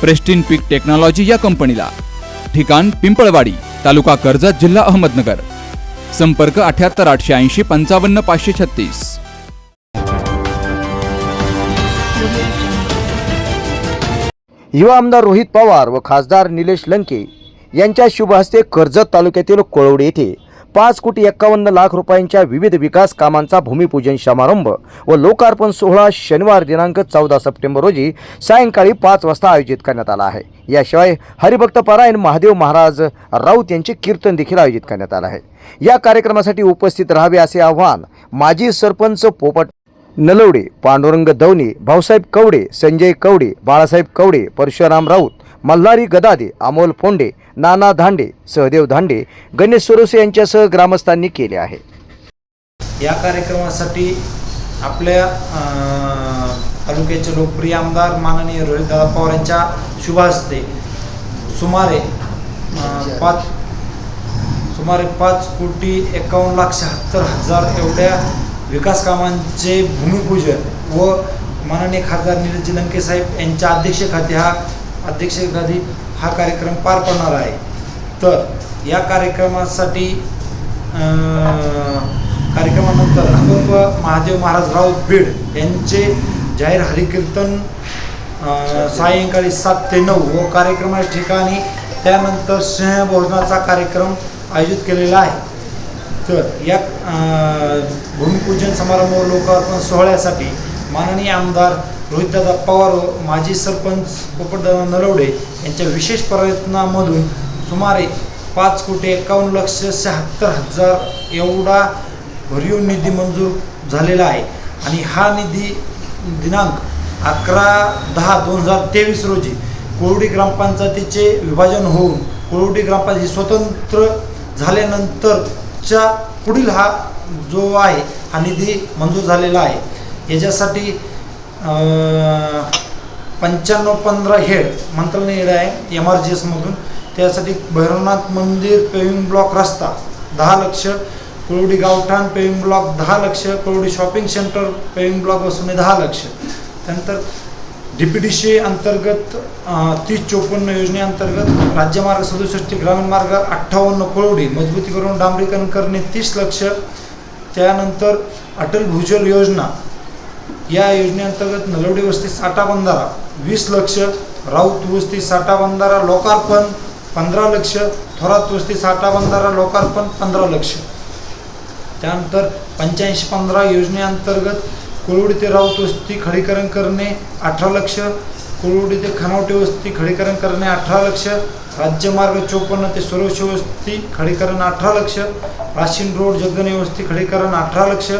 Pristine पीक technology या कंपनीला. ठिकाण पिंपळवाडी तालुका कर्जत जिल्हा अहमदनगर. संपर्क अठ्याहत्तर आठशे ऐंशी पंचावन्न पाचशे छत्तीस. युवा आमदार रोहित पवार व खासदार निलेश लंके यांच्या शुभ हस्ते कर्जत तालुक्यातील कोळवडे येथे पाच कोटी एक्कावन्न लाख रुपयांच्या विविध विकास कामांचा भूमिपूजन समारंभ व लोकार्पण सोहळा शनिवार दिनांक चौदा सप्टेंबर रोजी सायंकाळी पाच वाजता आयोजित करण्यात आला आहे. याशिवाय हरिभक्त पारायण महादेव महाराज राऊत यांचे कीर्तन देखील आयोजित करण्यात आलं आहे. या कार्यक्रमासाठी उपस्थित राहावे असे आवाहन माजी सरपंच पोपट नलवडे पांडुरंग दवणे भाऊसाहेब कवडे संजय कवडे बाळासाहेब कवडे परशुराम राऊत मल्हारी गदादे अमोल फोंडे नाना धांडे सहदेव धांडे गणेश सोरोसे यांच्यासह ग्रामस्थांनी केले आहे. या कार्यक्रमासाठी आपल्या तालुक्याचे लोकप्रिय आमदार माननीय रोहितदादा पवार यांच्या शुभ हस्ते सुमारे अं, पाच सुमारे पाच कोटी एकावन्न लाख शहात्तर हजार एवढ्या विकास कामांचे भूमिपूजन व माननीय खासदार निलेश लंके साहेब यांच्या अध्यक्षखाती हा अध्यक्षपदी हा कार्यक्रम पार पडणार आहे. तर या कार्यक्रमासाठी कार्यक्रमानंतर अगोप महादेव महाराज राऊत बीड यांचे जाहीर हरिकीर्तन सायंकाळी सात ते नऊ व कार्यक्रमाच्या ठिकाणी त्यानंतर स्नेहभोजनाचा कार्यक्रम आयोजित केलेला आहे. तर या भूमिपूजन समारंभ लोकार्पण सोहळ्यासाठी माननीय आमदार रोहितदादा पवार व माजी सरपंच पोपटदादा नरवडे यांच्या विशेष प्रयत्नामधून सुमारे पाच कोटी एकावन्न लक्ष शहात्तर हजार एवढा भरीव निधी मंजूर झालेला आहे. आणि हा निधी दिनांक अकरा दहा दोन हजार तेवीस रोजी कोरडी ग्रामपंचायतीचे विभाजन होऊन कोरडी ग्रामपंचायत ही स्वतंत्र झाल्यानंतरच्या पुढील हा जो आहे हा निधी मंजूर झालेला आहे. याच्यासाठी पंच्याण्णव पंधरा हेड मंत्रालय हेड आहे एम आर जी एसमधून त्यासाठी भैरवनाथ मंदिर पेविंग ब्लॉक रस्ता दहा लक्ष. कोरडी गावठाण पेविंग ब्लॉक दहा लक्ष. कोरडी शॉपिंग सेंटर पेविंग ब्लॉक असून दहा लक्ष. त्यानंतर डी पी डी सी अंतर्गत तीस चोपन्न योजनेअंतर्गत राज्यमार्ग सदुसष्ट ग्रामीण मार्ग अठ्ठावन्न कोरडी मजबूतीकरण डांबरीकरण करणे तीस लक्ष. त्यानंतर अटल भूजल योजना या योजनेअंतर्गत नलवडी वस्ती साठा बंधारा वीस लक्ष राऊत वस्ती साठा बंधारा लोकार्पण पंधरा लक्ष थोरात वस्ती साठा बंधारा लोकार्पण पंधरा लक्ष. त्यानंतर पंच्याऐंशी पंधरा योजनेअंतर्गत कोळवडी ते राऊत वस्ती खडीकरण करणे अठरा लक्ष कोळवडी ते खानावटी वस्ती खडीकरण करणे अठरा लक्ष राज्यमार्ग चोपन्न ते सुरक्ष वस्ती खडीकरण अठरा लक्ष राशीन रोड जगदने वस्ती खडीकरण अठरा लक्ष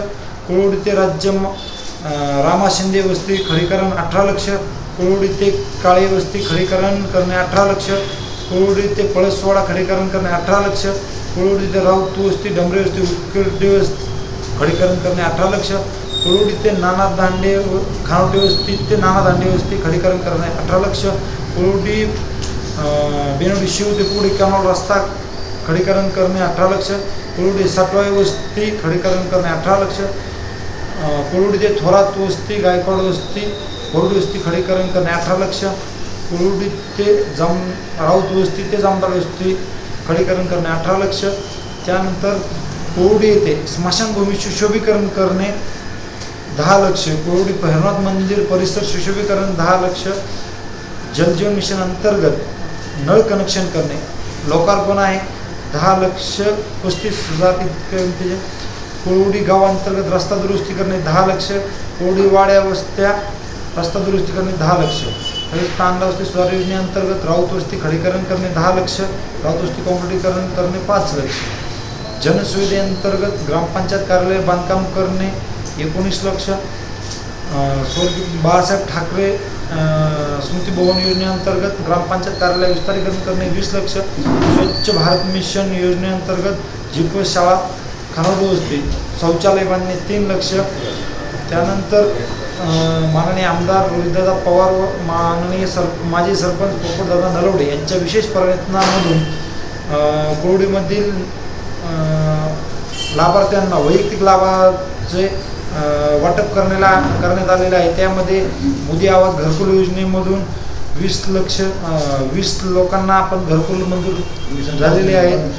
कोळवडी ते राज्य रामा शिंदे वस्ती खडीकरण अठरा लक्ष कोळवडी ते काळे वस्ती खडीकरण करणे अठरा लक्ष कोळवडी ते पळसवाडा खडीकरण करणे अठरा लक्ष कोळवडी ते राऊत वस्ती डमरे वस्ती उकडे वस्ती खडीकरण करणे अठरा लक्ष कोळवडी ते नाना दांडे खानोटे वस्ती ते नाना दांडे वस्ती खडीकरण करणे अठरा लक्ष कोळवडी बेनोडी शिव ते पुढे कॅनॉल रस्ता खडीकरण करणे अठरा लक्ष कोळवडी साठवाई वस्ती खडीकरण करणे अठरा लक्ष अं, ते थोरात वस्ती गायकवाड वस्ती कोरडी वस्ती खडीकरण करणे अठरा लक्ष कोळवडी ते जाम राऊत वस्ती ते जामदार वस्ती खडीकरण करणे अठरा लक्ष. त्यानंतर कोरडी येथे स्मशानभूमी सुशोभीकरण करणे दहा लक्ष. कोरडी भैरवनाथ मंदिर परिसर सुशोभीकरण दहा लक्ष. जलजीवन मिशन अंतर्गत नळ कनेक्शन करणे. लोकार्पण आहे दहा लक्ष पस्तीस हजार किमतीचे कोळवडी गावांतर्गत रस्ता दुरुस्ती करणे दहा लक्ष कोळवडी वाड्या वस्त्या रस्ता दुरुस्ती करणे दहा लक्ष. तसेच तांडा वस्ती सुधार योजनेअंतर्गत राऊत वस्ती खडीकरण करणे दहा लक्ष राऊत वस्ती कॉम्प्युटीकरण करणे पाच लक्ष. जनसुविधेअंतर्गत ग्रामपंचायत कार्यालय बांधकाम करणे एकोणीस लक्ष. स्वर्गीय बाळासाहेब ठाकरे स्मृतीभवन स्मृती भवन योजनेअंतर्गत ग्रामपंचायत कार्यालय विस्तारीकरण करणे वीस लक्ष. स्वच्छ भारत मिशन योजनेअंतर्गत झिपस शाळा खानावळ वस्ती शौचालय बांधणे तीन लक्ष. त्यानंतर माननीय आमदार रोहितदादा पवार व माननीय सर माजी सरपंच पोपटदादा नलवडे यांच्या विशेष प्रयत्नामधून कोरडीमधील लाभार्थ्यांना वैयक्तिक लाभाचे वाटप करण्याला करण्यात आलेलं आहे. त्यामध्ये मोदी आवाज घरकुल योजनेमधून वीस लक्ष वीस लोकांना आपण घरकुल मंजूर झालेले आहेत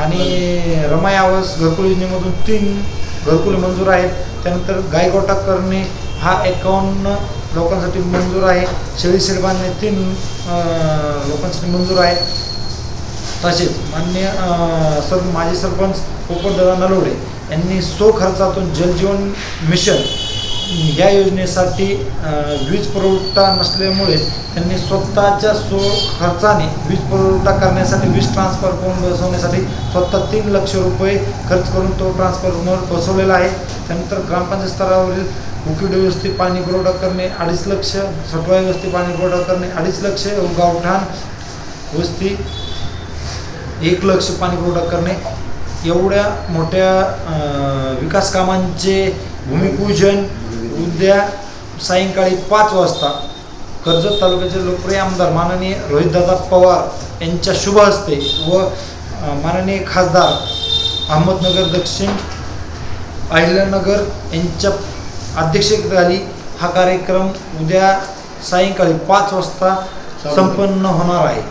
आणि रमाई आवास घरकुल योजनेमधून तीन घरकुल मंजूर आहेत. त्यानंतर गायगोटा करणे हा एकावन्न लोकांसाठी मंजूर आहे. शेळी शेड बांधणे तीन लोकांसाठी मंजूर आहे. तसेच मान्य सर माजी सरपंच पोपटदादा नलवडे यांनी सो खर्चातून जलजीवन मिशन या योजनेसाठी वीज पुरवठा नसल्यामुळे त्यांनी स्वतःच्या सो खर्चाने वीज पुरवठा करण्यासाठी वीज ट्रान्सफर बसवण्यासाठी स्वतः तीन लक्ष रुपये खर्च करून तो ट्रान्सफॉर्मर बसवलेला आहे. त्यानंतर ग्रामपंचायत स्तरावरील उकीड व्यवस्थित पाणी पुरवठा करणे अडीच लक्ष सटवा व्यवस्थित पाणी पुरवठा करणे अडीच लक्ष गावठाण वस्ती एक लक्ष पाणी पुरवठा करणे एवढ्या मोठ्या विकास कामांचे भूमिपूजन उद्या सायंकाळी पाच वाजता कर्जत तालुक्याचे लोकप्रिय आमदार माननीय रोहितदादा पवार यांच्या शुभ हस्ते व माननीय खासदार अहमदनगर दक्षिण अहिल्यानगर यांच्या अध्यक्षतेखाली हा कार्यक्रम उद्या सायंकाळी पाच वाजता संपन्न होणार आहे.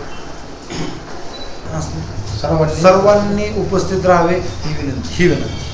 सर्वांनी उपस्थित राहावे ही विनंती. ही विनंती.